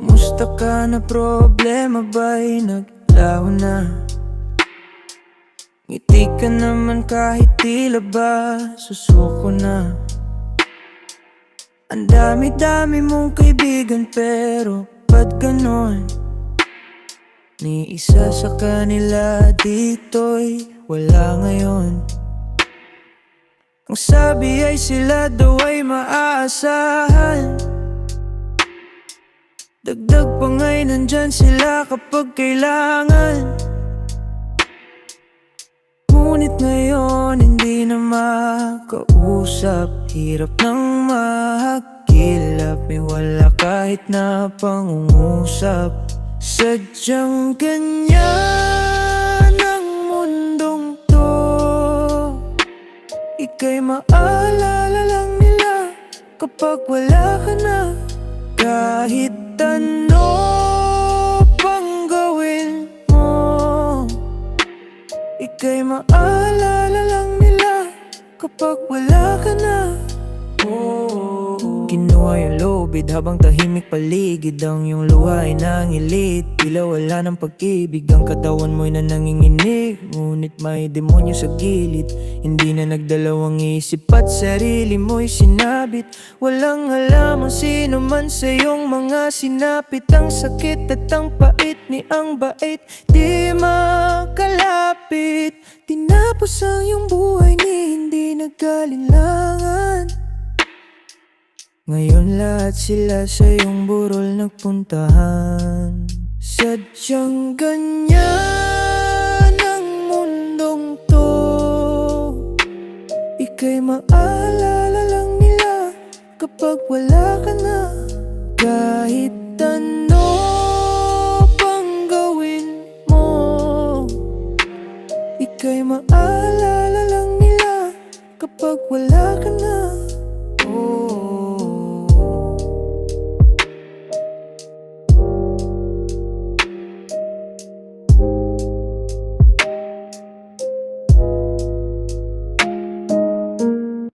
Kamusta ka na? Problema ba'y naglaho na? Ngiti ka naman kahit tila ba? Susuko na? Ang dami-dami mong kaibigan pero ba't ganon? Ni isa sa kanila dito'y wala ngayon. Ang sabi ay sila daw ay maaasahan Dagdag pa nga'y nandyan sila kapag kailangan. Ngunit ngayon hindi na makausap. Hirap nang mahagilap May wala kahit na pangungusap. Sadyang ganyan ang mundong to. Ika'y maalala lang nila Kapag wala ka na. Kahit ano pang gawin mo. Ika'y maalala lang nila Kapag wala ka na Kinuha yung lobid habang tahimik paligid Ang iyong luha ay nangilit. Tila wala ng pag-ibig Ang katawan mo'y na nanginginig. Ngunit may demonyo sa gilid Hindi na nagdalawang isip at sarili mo'y sinabit. Walang alam ang sino man sa iyong mga sinapit. Ang sakit at ang pait ni ang bait Di makalapit. Tinapos ang iyong buhay ni hindi nagkalinlangan ngayon lahat sila sa iyong burol nagpuntahan. Sadyang ganyan ang mundong to. Ika'y maalala lang nila kapag wala ka na. Kahit ano pang gawin mo Ika'y maalala lang nila kapag wala ka na